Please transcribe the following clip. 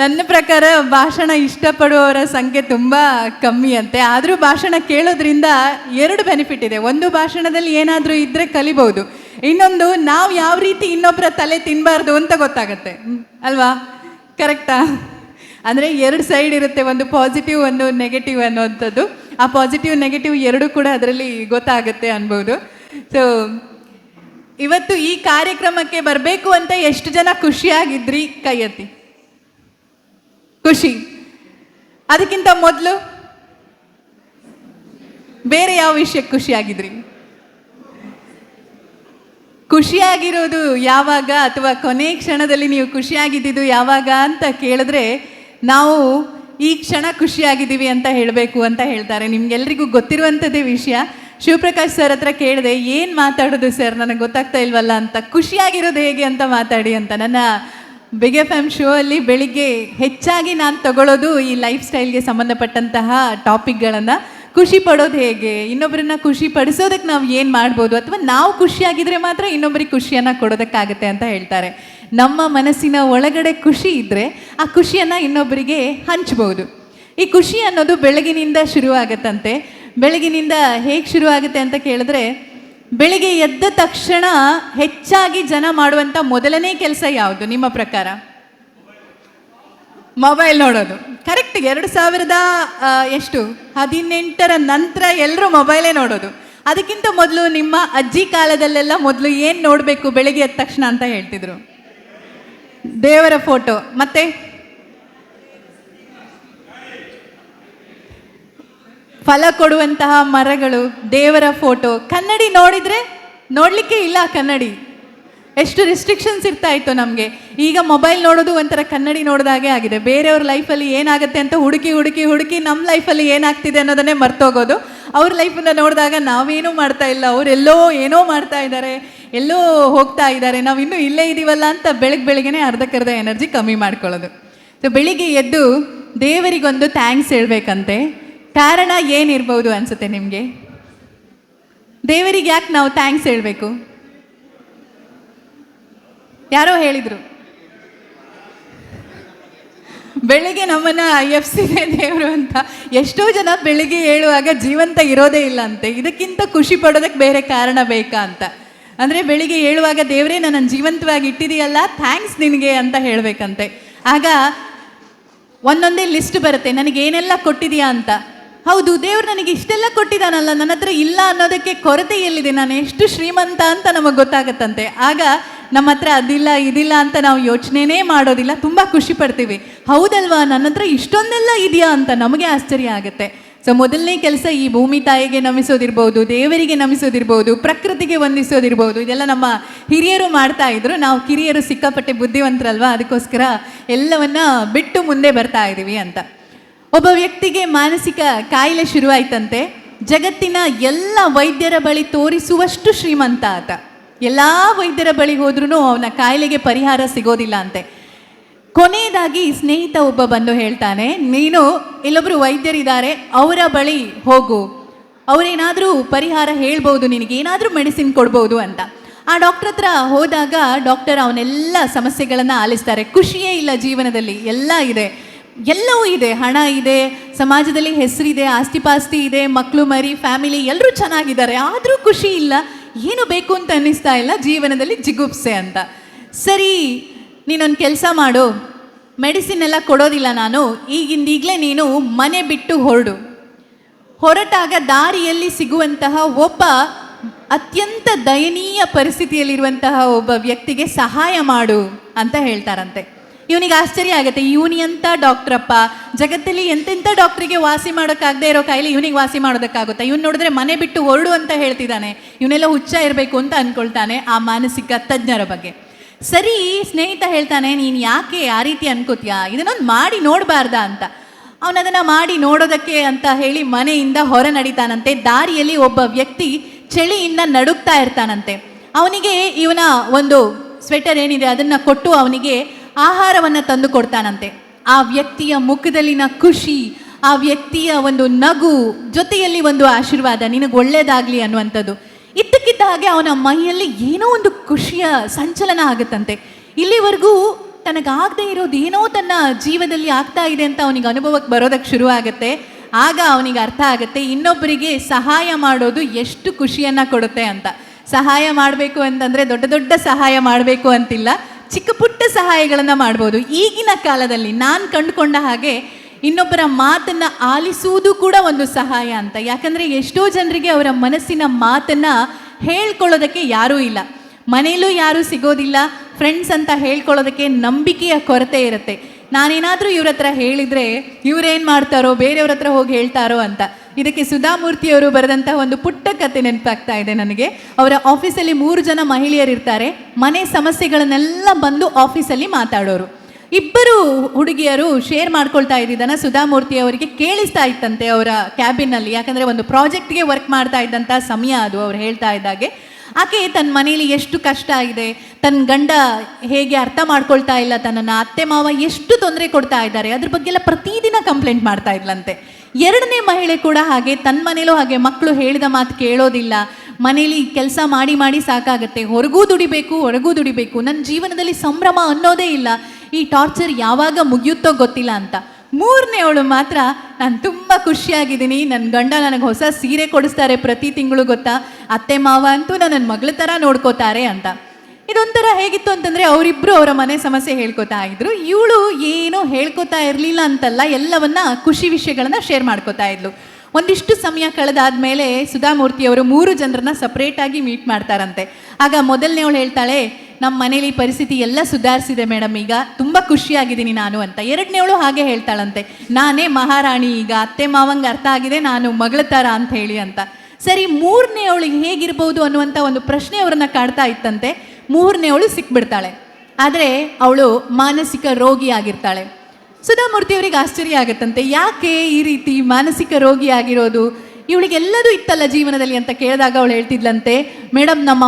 ನನ್ನ ಪ್ರಕಾರ ಭಾಷಣ ಇಷ್ಟಪಡುವವರ ಸಂಖ್ಯೆ ತುಂಬ ಕಮ್ಮಿ ಅಂತೆ. ಆದರೂ ಭಾಷಣ ಕೇಳೋದ್ರಿಂದ ಎರಡು ಬೆನಿಫಿಟ್ ಇದೆ. ಒಂದು ಭಾಷಣದಲ್ಲಿ ಏನಾದರೂ ಇದ್ದರೆ ಕಲಿಬಹುದು ಇನ್ನೊಂದು ನಾವು ಯಾವ ರೀತಿ ಇನ್ನೊಬ್ಬರ ತಲೆ ತಿನ್ನಬಾರ್ದು ಅಂತ ಗೊತ್ತಾಗತ್ತೆ. ಅಲ್ವಾ? ಕರೆಕ್ಟಾ? ಅಂದರೆ ಎರಡು ಸೈಡ್ ಇರುತ್ತೆ. ಒಂದು ಪಾಸಿಟಿವ್ ಒಂದು ನೆಗೆಟಿವ್ ಅನ್ನೋವಂಥದ್ದು. ಆ ಪಾಸಿಟಿವ್ ನೆಗೆಟಿವ್ ಎರಡೂ ಕೂಡ ಅದರಲ್ಲಿ ಗೊತ್ತಾಗುತ್ತೆ ಅನ್ಬೋದು. ಸೊ ಇವತ್ತು ಈ ಕಾರ್ಯಕ್ರಮಕ್ಕೆ ಬರಬೇಕು ಅಂತ ಎಷ್ಟು ಜನ ಖುಷಿಯಾಗಿದ್ರಿ ಕೈ ಎತ್ತಿ ಖುಷಿ. ಅದಕ್ಕಿಂತ ಮೊದಲು ಬೇರೆ ಯಾವ ವಿಷಯಕ್ಕೆ ಖುಷಿಯಾಗಿದ್ರಿ? ಖುಷಿಯಾಗಿರೋದು ಯಾವಾಗ ಅಥವಾ ಕೊನೆ ಕ್ಷಣದಲ್ಲಿ ನೀವು ಖುಷಿಯಾಗಿದ್ದಿದ್ದು ಯಾವಾಗ ಅಂತ ಕೇಳಿದ್ರೆ ನಾವು ಈ ಕ್ಷಣ ಖುಷಿಯಾಗಿದ್ದೀವಿ ಅಂತ ಹೇಳಬೇಕು ಅಂತ ಹೇಳ್ತಾರೆ. ನಿಮ್ಗೆಲ್ರಿಗೂ ಗೊತ್ತಿರುವಂಥದ್ದೇ ವಿಷಯ. ಶಿವಪ್ರಕಾಶ್ ಸರ್ ಹತ್ರ ಕೇಳಿದೆ, ಏನು ಮಾತಾಡೋದು ಸರ್? ನನಗೆ ಗೊತ್ತಾಗ್ತಾ ಇಲ್ವಲ್ಲ ಅಂತ. ಖುಷಿಯಾಗಿರೋದು ಹೇಗೆ ಅಂತ ಮಾತಾಡಿ ಅಂತ. ನನ್ನ ಬಿಗ್ ಎಫ್ ಎಂ ಶೋ ಅಲ್ಲಿ ಬೆಳಿಗ್ಗೆ ಹೆಚ್ಚಾಗಿ ನಾನು ತಗೊಳ್ಳೋದು ಈ ಲೈಫ್ ಸ್ಟೈಲ್ಗೆ ಸಂಬಂಧಪಟ್ಟಂತಹ ಟಾಪಿಕ್ಗಳನ್ನು ಖುಷಿ ಪಡೋದು ಹೇಗೆ? ಇನ್ನೊಬ್ಬರನ್ನ ಖುಷಿ ಪಡಿಸೋದಕ್ಕೆ ನಾವು ಏನು ಮಾಡ್ಬೋದು? ಅಥವಾ ನಾವು ಖುಷಿಯಾಗಿದ್ರೆ ಮಾತ್ರ ಇನ್ನೊಬ್ಬರಿಗೆ ಖುಷಿಯನ್ನು ಕೊಡೋದಕ್ಕಾಗತ್ತೆ ಅಂತ ಹೇಳ್ತಾರೆ. ನಮ್ಮ ಮನಸ್ಸಿನ ಒಳಗಡೆ ಖುಷಿ ಇದ್ದರೆ ಆ ಖುಷಿಯನ್ನು ಇನ್ನೊಬ್ಬರಿಗೆ ಹಂಚ್ಬೋದು. ಈ ಖುಷಿ ಅನ್ನೋದು ಬೆಳಗಿನಿಂದ ಶುರುವಾಗತ್ತಂತೆ. ಬೆಳಗಿನಿಂದ ಹೇಗೆ ಶುರುವಾಗುತ್ತೆ ಅಂತ ಕೇಳಿದ್ರೆ ಬೆಳಿಗ್ಗೆ ಎದ್ದ ತಕ್ಷಣ ಹೆಚ್ಚಾಗಿ ಜನ ಮಾಡುವಂಥ ಮೊದಲನೇ ಕೆಲಸ ಯಾವುದು ನಿಮ್ಮ ಪ್ರಕಾರ? ಮೊಬೈಲ್ ನೋಡೋದು. ಕರೆಕ್ಟ್ ಎರಡು ಸಾವಿರದ ಎಷ್ಟು? ಹದಿನೆಂಟರ ನಂತರ ಎಲ್ಲರೂ ಮೊಬೈಲೇ ನೋಡೋದು. ಅದಕ್ಕಿಂತ ಮೊದಲು ನಿಮ್ಮ ಅಜ್ಜಿ ಕಾಲದಲ್ಲೆಲ್ಲ ಮೊದಲು ಏನು ನೋಡಬೇಕು ಬೆಳಿಗ್ಗೆ ಎದ್ದ ತಕ್ಷಣ ಅಂತ ಹೇಳ್ತಿದ್ರು. ದೇವರ ಫೋಟೋ ಮತ್ತೆ? ಫಲ ಕೊಡುವಂತಹ ಮರಗಳು, ದೇವರ ಫೋಟೋ ಕನ್ನಡಿ ನೋಡಿದ್ರೆ ನೋಡಲಿಕ್ಕೆ ಇಲ್ಲ ಕನ್ನಡಿ. ಎಷ್ಟು ರಿಸ್ಟ್ರಿಕ್ಷನ್ಸ್ ಇರ್ತಾ ಇತ್ತು ನಮಗೆ. ಈಗ ಮೊಬೈಲ್ ನೋಡೋದು ಒಂಥರ ಕನ್ನಡಿ ನೋಡಿದಾಗೆ ಆಗಿದೆ. ಬೇರೆಯವ್ರ ಲೈಫಲ್ಲಿ ಏನಾಗುತ್ತೆ ಅಂತ ಹುಡುಕಿ ಹುಡುಕಿ ಹುಡುಕಿ ನಮ್ಮ ಲೈಫಲ್ಲಿ ಏನಾಗ್ತಿದೆ ಅನ್ನೋದನ್ನೇ ಮರ್ತೋಗೋದು. ಅವ್ರ ಲೈಫನ್ನ ನೋಡಿದಾಗ ನಾವೇನೂ ಮಾಡ್ತಾ ಇಲ್ಲ. ಅವರೆಲ್ಲೋ ಏನೋ ಮಾಡ್ತಾ ಇದ್ದಾರೆ. ಎಲ್ಲೋ ಹೋಗ್ತಾ ಇದ್ದಾರೆ. ನಾವು ಇನ್ನೂ ಇಲ್ಲೇ ಇದೀವಲ್ಲ ಅಂತ ಬೆಳಗ್ಗೆ ಬೆಳಿಗ್ಗೆನೇ ಅರ್ಧಕ್ಕರ್ಧ ಎನರ್ಜಿ ಕಮ್ಮಿ ಮಾಡ್ಕೊಳ್ಳೋದು. ಸೊ ಬೆಳಿಗ್ಗೆ ಎದ್ದು ದೇವರಿಗೊಂದು ಥ್ಯಾಂಕ್ಸ್ ಹೇಳ್ಬೇಕಂತೆ. ಕಾರಣ ಏನಿರ್ಬೋದು ಅನ್ಸುತ್ತೆ ನಿಮಗೆ? ದೇವರಿಗೆ ಯಾಕೆ ನಾವು ಥ್ಯಾಂಕ್ಸ್ ಹೇಳಬೇಕು? ಯಾರೋ ಹೇಳಿದರು. ಬೆಳಿಗ್ಗೆ ನಮ್ಮನ್ನ ಎಫ್ ದೇವರು ಅಂತ ಎಷ್ಟೋ ಜನ ಬೆಳಿಗ್ಗೆ ಹೇಳುವಾಗ ಜೀವಂತ ಇರೋದೇ ಇಲ್ಲ ಅಂತೆ ಇದಕ್ಕಿಂತ ಖುಷಿ ಪಡೋದಕ್ಕೆ ಬೇರೆ ಕಾರಣ ಬೇಕಾ ಅಂತ. ಅಂದರೆ ಬೆಳಿಗ್ಗೆ ಹೇಳುವಾಗ, ದೇವರೇ ನನ್ನ ಜೀವಂತವಾಗಿ ಇಟ್ಟಿದೆಯಲ್ಲ ಥ್ಯಾಂಕ್ಸ್ ನಿನಗೆ ಅಂತ ಹೇಳಬೇಕಂತೆ. ಆಗ ಒಂದೊಂದೇ ಲಿಸ್ಟ್ ಬರುತ್ತೆ ನನಗೆ ಏನೆಲ್ಲ ಕೊಟ್ಟಿದೆಯಾ ಅಂತ. ಹೌದು, ದೇವ್ರು ನನಗೆ ಇಷ್ಟೆಲ್ಲ ಕೊಟ್ಟಿದ್ದಾನಲ್ಲ, ನನ್ನ ಹತ್ರ ಇಲ್ಲ ಅನ್ನೋದಕ್ಕೆ ಕೊರತೆ ಎಲ್ಲಿದೆ? ನಾನು ಎಷ್ಟು ಶ್ರೀಮಂತ ಅಂತ ನಮಗೆ ಗೊತ್ತಾಗತ್ತಂತೆ. ಆಗ ನಮ್ಮ ಹತ್ರ ಅದಿಲ್ಲ, ಇದಿಲ್ಲ ಅಂತ ನಾವು ಯೋಚನೆನೇ ಮಾಡೋದಿಲ್ಲ, ತುಂಬ ಖುಷಿ ಪಡ್ತೀವಿ. ಹೌದಲ್ವಾ, ನನ್ನ ಹತ್ರ ಇಷ್ಟೊಂದೆಲ್ಲ ಇದೆಯಾ ಅಂತ ನಮಗೆ ಆಶ್ಚರ್ಯ ಆಗುತ್ತೆ. ಸೊ ಮೊದಲನೇ ಕೆಲಸ ಈ ಭೂಮಿ ತಾಯಿಗೆ ನಮಿಸೋದಿರ್ಬೋದು, ದೇವರಿಗೆ ನಮಿಸೋದಿರ್ಬೋದು, ಪ್ರಕೃತಿಗೆ ವಂದಿಸೋದಿರ್ಬೋದು, ಇದೆಲ್ಲ ನಮ್ಮ ಹಿರಿಯರು ಮಾಡ್ತಾ ಇದ್ರು. ನಾವು ಕಿರಿಯರು ಸಿಕ್ಕಾಪಟ್ಟೆ ಬುದ್ಧಿವಂತರಲ್ವಾ, ಅದಕ್ಕೋಸ್ಕರ ಎಲ್ಲವನ್ನ ಬಿಟ್ಟು ಮುಂದೆ ಬರ್ತಾ ಇದ್ದೀವಿ ಅಂತ. ಒಬ್ಬ ವ್ಯಕ್ತಿಗೆ ಮಾನಸಿಕ ಕಾಯಿಲೆ ಶುರುವಾಯ್ತಂತೆ ಜಗತ್ತಿನ ಎಲ್ಲ ವೈದ್ಯರ ಬಳಿ ತೋರಿಸುವಷ್ಟು ಶ್ರೀಮಂತ ಆತ. ಎಲ್ಲ ವೈದ್ಯರ ಬಳಿ ಹೋದ್ರೂ ಅವನ ಕಾಯಿಲೆಗೆ ಪರಿಹಾರ ಸಿಗೋದಿಲ್ಲ ಅಂತೆ. ಕೊನೆಯದಾಗಿ ಸ್ನೇಹಿತ ಒಬ್ಬ ಬಂದು ಹೇಳ್ತಾನೆ, ನೀನು ಇಲ್ಲೊಬ್ಬರು ವೈದ್ಯರಿದ್ದಾರೆ, ಅವರ ಬಳಿ ಹೋಗು. ಅವರೇನಾದರೂ ಪರಿಹಾರ ಹೇಳ್ಬೋದು ನಿನಗೆ ಏನಾದರೂ ಮೆಡಿಸಿನ್ ಕೊಡ್ಬೋದು ಅಂತ. ಆ ಡಾಕ್ಟರ್ ಹತ್ರ ಹೋದಾಗ ಡಾಕ್ಟರ್ ಅವನೆಲ್ಲ ಸಮಸ್ಯೆಗಳನ್ನು ಆಲಿಸ್ತಾರೆ. ಖುಷಿಯೇ ಇಲ್ಲ ಜೀವನದಲ್ಲಿ, ಎಲ್ಲ ಇದೆ. ಎಲ್ಲವೂ ಇದೆ. ಹಣ ಇದೆ, ಸಮಾಜದಲ್ಲಿ ಹೆಸರಿದೆ, ಆಸ್ತಿಪಾಸ್ತಿ ಇದೆ ಮಕ್ಕಳು ಮರಿ ಫ್ಯಾಮಿಲಿ ಎಲ್ಲರೂ ಚೆನ್ನಾಗಿದ್ದಾರೆ. ಆದರೂ ಖುಷಿ ಇಲ್ಲ. ಏನು ಬೇಕು ಅಂತ ಅನ್ನಿಸ್ತಾ ಇಲ್ಲ. ಜೀವನದಲ್ಲಿ ಜಿಗುಪ್ಸೆ ಅಂತ. ಸರಿ, ನೀನೊಂದು ಕೆಲಸ ಮಾಡು. ಮೆಡಿಸಿನ್ ಎಲ್ಲ ಕೊಡೋದಿಲ್ಲ ನಾನು. ಈಗಿಂದೀಗಲೇ ನೀನು ಮನೆ ಬಿಟ್ಟು ಹೊರಡು. ಹೊರಟಾಗ ದಾರಿಯಲ್ಲಿ ಸಿಗುವಂತಹ ಒಬ್ಬ ಅತ್ಯಂತ ದಯನೀಯ ಪರಿಸ್ಥಿತಿಯಲ್ಲಿರುವಂತಹ ಒಬ್ಬ ವ್ಯಕ್ತಿಗೆ ಸಹಾಯ ಮಾಡು ಅಂತ ಹೇಳ್ತಾರಂತೆ. ಇವನಿಗೆ ಆಶ್ಚರ್ಯ ಆಗುತ್ತೆ, ಇವನಿ ಅಂತ ಡಾಕ್ಟ್ರಪ್ಪ? ಜಗತ್ತಲ್ಲಿ ಎಂತೆಂಥ ಡಾಕ್ಟ್ರಿಗೆ ವಾಸಿ ಮಾಡೋಕ್ಕಾಗದೇ ಇರೋ ಕಾಯಿಲೆ ಇವನಿಗೆ ವಾಸಿ ಮಾಡೋದಕ್ಕಾಗುತ್ತೆ? ಇವ್ನು ನೋಡಿದ್ರೆ ಮನೆ ಬಿಟ್ಟು ಹೊರಡು ಅಂತ ಹೇಳ್ತಿದ್ದಾನೆ. ಇವನೆಲ್ಲ ಹುಚ್ಚ ಇರಬೇಕು ಅಂತ ಅನ್ಕೊಳ್ತಾನೆ ಆ ಮಾನಸಿಕ ತಜ್ಞರ ಬಗ್ಗೆ. ಸರಿ, ಸ್ನೇಹಿತ ಹೇಳ್ತಾನೆ, ನೀನು ಯಾಕೆ ಆ ರೀತಿ ಅನ್ಕೋತೀಯಾ? ಇದನ್ನೊಂದು ಮಾಡಿ ನೋಡಬಾರ್ದಾ ಅಂತ. ಅವನದನ್ನು ಮಾಡಿ ನೋಡೋದಕ್ಕೆ ಅಂತ ಹೇಳಿ ಮನೆಯಿಂದ ಹೊರ ನಡೀತಾನಂತೆ. ದಾರಿಯಲ್ಲಿ ಒಬ್ಬ ವ್ಯಕ್ತಿ ಚಳಿಯಿಂದ ನಡುಗ್ತಾ ಇರ್ತಾನಂತೆ. ಅವನಿಗೆ ಇವನ ಒಂದು ಸ್ವೆಟರ್ ಏನಿದೆ, ಅದನ್ನು ಕೊಟ್ಟು ಅವನಿಗೆ ಆಹಾರವನ್ನು ತಂದು ಕೊಡ್ತಾನಂತೆ. ಆ ವ್ಯಕ್ತಿಯ ಮುಖದಲ್ಲಿನ ಖುಷಿ, ಆ ವ್ಯಕ್ತಿಯ ಒಂದು ನಗು ಜೊತೆಯಲ್ಲಿ ಒಂದು ಆಶೀರ್ವಾದ, ನಿನಗೆ ಒಳ್ಳೇದಾಗಲಿ ಅನ್ನುವಂಥದ್ದು. ಇದ್ದಕ್ಕಿದ್ದ ಹಾಗೆ ಅವನ ಮೈಯಲ್ಲಿ ಏನೋ ಒಂದು ಖುಷಿಯ ಸಂಚಲನ ಆಗುತ್ತಂತೆ. ಇಲ್ಲಿವರೆಗೂ ತನಗಾಗದೇ ಇರೋದು ಏನೋ ತನ್ನ ಜೀವದಲ್ಲಿ ಆಗ್ತಾ ಇದೆ ಅಂತ ಅವನಿಗೆ ಅನುಭವಕ್ಕೆ ಬರೋದಕ್ಕೆ ಶುರು ಆಗುತ್ತೆ. ಆಗ ಅವನಿಗೆ ಅರ್ಥ ಆಗುತ್ತೆ, ಇನ್ನೊಬ್ಬರಿಗೆ ಸಹಾಯ ಮಾಡೋದು ಎಷ್ಟು ಖುಷಿಯನ್ನು ಕೊಡುತ್ತೆ ಅಂತ. ಸಹಾಯ ಮಾಡಬೇಕು ಅಂತಂದರೆ ದೊಡ್ಡ ದೊಡ್ಡ ಸಹಾಯ ಮಾಡಬೇಕು ಅಂತಿಲ್ಲ. ಪುಟ್ಟ ಸಹಾಯಗಳನ್ನು ಮಾಡ್ಬೋದು. ಈಗಿನ ಕಾಲದಲ್ಲಿ ನಾನು ಕಂಡುಕೊಂಡ ಹಾಗೆ ಇನ್ನೊಬ್ಬರ ಮಾತನ್ನು ಆಲಿಸುವುದು ಕೂಡ ಒಂದು ಸಹಾಯ ಅಂತ. ಯಾಕಂದರೆ ಎಷ್ಟೋ ಜನರಿಗೆ ಅವರ ಮನಸ್ಸಿನ ಮಾತನ್ನು ಹೇಳ್ಕೊಳ್ಳೋದಕ್ಕೆ ಯಾರೂ ಇಲ್ಲ. ಮನೆಯಲ್ಲೂ ಯಾರೂ ಸಿಗೋದಿಲ್ಲ. ಫ್ರೆಂಡ್ಸ್ ಅಂತ ಹೇಳ್ಕೊಳ್ಳೋದಕ್ಕೆ ನಂಬಿಕೆಯ ಕೊರತೆ ಇರುತ್ತೆ. ನಾನೇನಾದರೂ ಇವ್ರ ಹತ್ರ ಹೇಳಿದರೆ ಇವ್ರೇನು ಮಾಡ್ತಾರೋ ಬೇರೆಯವ್ರ ಹತ್ರ ಹೋಗಿ ಹೇಳ್ತಾರೋ ಅಂತ. ಇದಕ್ಕೆ ಸುಧಾಮೂರ್ತಿಯವರು ಬರೆದಂತಹ ಒಂದು ಪುಟ್ಟ ಕತೆ ನೆನಪಾಗ್ತಾ ಇದೆ ನನಗೆ. ಅವರ ಆಫೀಸಲ್ಲಿ ಮೂರು ಜನ ಮಹಿಳೆಯರು ಇರ್ತಾರೆ ಮನೆ ಸಮಸ್ಯೆಗಳನ್ನೆಲ್ಲ ಬಂದು ಆಫೀಸಲ್ಲಿ ಮಾತಾಡೋರು. ಇಬ್ಬರು ಹುಡುಗಿಯರು ಶೇರ್ ಮಾಡ್ಕೊಳ್ತಾ ಇದ್ದಿದ್ದಾನೆ ಸುಧಾಮೂರ್ತಿ ಅವರಿಗೆ ಕೇಳಿಸ್ತಾ ಇತ್ತಂತೆ ಅವರ ಕ್ಯಾಬಿನ್ನಲ್ಲಿ. ಯಾಕಂದರೆ ಒಂದು ಪ್ರಾಜೆಕ್ಟ್ಗೆ ವರ್ಕ್ ಮಾಡ್ತಾ ಇದ್ದಂಥ ಸಮಯ ಅದು, ಅವ್ರು ಹೇಳ್ತಾ ಇದ್ದಾಗೆ. ಆಕೆ ತನ್ನ ಮನೇಲಿ ಎಷ್ಟು ಕಷ್ಟ ಇದೆ, ತನ್ನ ಗಂಡ ಹೇಗೆ ಅರ್ಥ ಮಾಡ್ಕೊಳ್ತಾ ಇಲ್ಲ, ತನ್ನನ್ನು ಅತ್ತೆ ಮಾವ ಎಷ್ಟು ತೊಂದರೆ ಕೊಡ್ತಾ ಇದ್ದಾರೆ, ಅದ್ರ ಬಗ್ಗೆ ಎಲ್ಲ ಪ್ರತಿದಿನ ಕಂಪ್ಲೇಂಟ್ ಮಾಡ್ತಾ ಇದ್ಲಂತೆ. ಎರಡನೇ ಮಹಿಳೆ ಕೂಡ ಹಾಗೆ, ತನ್ನ ಮನೇಲೂ ಹಾಗೆ ಮಕ್ಕಳು ಹೇಳಿದ ಮಾತು ಕೇಳೋದಿಲ್ಲ ಮನೇಲಿ ಕೆಲಸ ಮಾಡಿ ಮಾಡಿ ಸಾಕಾಗತ್ತೆ, ಹೊರಗೂ ದುಡಿಬೇಕು ಹೊರಗೂ ದುಡಿಬೇಕು ನನ್ನ ಜೀವನದಲ್ಲಿ ಸಂಭ್ರಮ ಅನ್ನೋದೇ ಇಲ್ಲ, ಈ ಟಾರ್ಚರ್ ಯಾವಾಗ ಮುಗಿಯುತ್ತೋ ಗೊತ್ತಿಲ್ಲ ಅಂತ. ಮೂರನೇವಳು ಮಾತ್ರ. ನಾನು ತುಂಬ ಖುಷಿಯಾಗಿದ್ದೀನಿ. ನನ್ನ ಗಂಡ ನನಗೆ ಹೊಸ ಸೀರೆ ಕೊಡಿಸ್ತಾರೆ ಪ್ರತಿ ತಿಂಗಳು ಗೊತ್ತಾ? ಅತ್ತೆ ಮಾವ ಅಂತೂ ನನ್ನ ಮಗಳ ಥರ ನೋಡ್ಕೋತಾರೆ ಅಂತ. ಇದೊಂಥರ ಹೇಗಿತ್ತು ಅಂತಂದರೆ ಅವರಿಬ್ಬರು ಅವರ ಮನೆ ಸಮಸ್ಯೆ ಹೇಳ್ಕೊತಾ ಇದ್ರು. ಇವಳು ಏನೂ ಹೇಳ್ಕೊತಾ ಇರಲಿಲ್ಲ ಅಂತಲ್ಲ, ಎಲ್ಲವನ್ನ ಖುಷಿ ವಿಷಯಗಳನ್ನ ಶೇರ್ ಮಾಡ್ಕೋತಾ ಇದ್ಲು. ಒಂದಿಷ್ಟು ಸಮಯ ಕಳೆದಾದ್ಮೇಲೆ ಸುಧಾಮೂರ್ತಿ ಅವರು ಮೂರು ಜನರನ್ನ ಸಪ್ರೇಟಾಗಿ ಮೀಟ್ ಮಾಡ್ತಾರಂತೆ. ಆಗ ಮೊದಲನೇ ಅವಳು ಹೇಳ್ತಾಳೆ ನಮ್ಮ ಮನೇಲಿ ಪರಿಸ್ಥಿತಿ ಎಲ್ಲ ಸುಧಾರಿಸಿದೆ ಮೇಡಮ್. ಈಗ ತುಂಬ ಖುಷಿಯಾಗಿದ್ದೀನಿ ನಾನು ಅಂತ. ಎರಡನೇವಳು ಹಾಗೆ ಹೇಳ್ತಾಳಂತೆ, ನಾನೇ ಮಹಾರಾಣಿ, ಈಗ ಅತ್ತೆ ಮಾವಂಗೆ ಅರ್ಥ ಆಗಿದೆ, ನಾನು ಮಗಳ ಥರ ಅಂತ ಹೇಳಿ ಅಂತ. ಸರಿ ಮೂರನೇ ಅವಳಿಗೆ ಹೇಗಿರ್ಬೋದು ಅನ್ನುವಂಥ ಒಂದು ಪ್ರಶ್ನೆ ಅವರನ್ನ ಕಾಡ್ತಾ ಇತ್ತಂತೆ ಮೂರನೇ ಅವಳು ಸಿಕ್ಬಿಡ್ತಾಳೆ. ಆದರೆ ಅವಳು ಮಾನಸಿಕ ರೋಗಿ ಆಗಿರ್ತಾಳೆ. ಸುಧಾಮೂರ್ತಿ ಅವರಿಗೆ ಆಶ್ಚರ್ಯ ಆಗುತ್ತಂತೆ, ಯಾಕೆ ಈ ರೀತಿ ಮಾನಸಿಕ ರೋಗಿ ಆಗಿರೋದು? ಇವಳಿಗೆಲ್ಲದೂ ಇತ್ತಲ್ಲ ಜೀವನದಲ್ಲಿ? ಅಂತ ಕೇಳಿದಾಗ ಅವಳು ಹೇಳ್ತಿದ್ಲಂತೆ, ಮೇಡಮ್, ನಮ್ಮ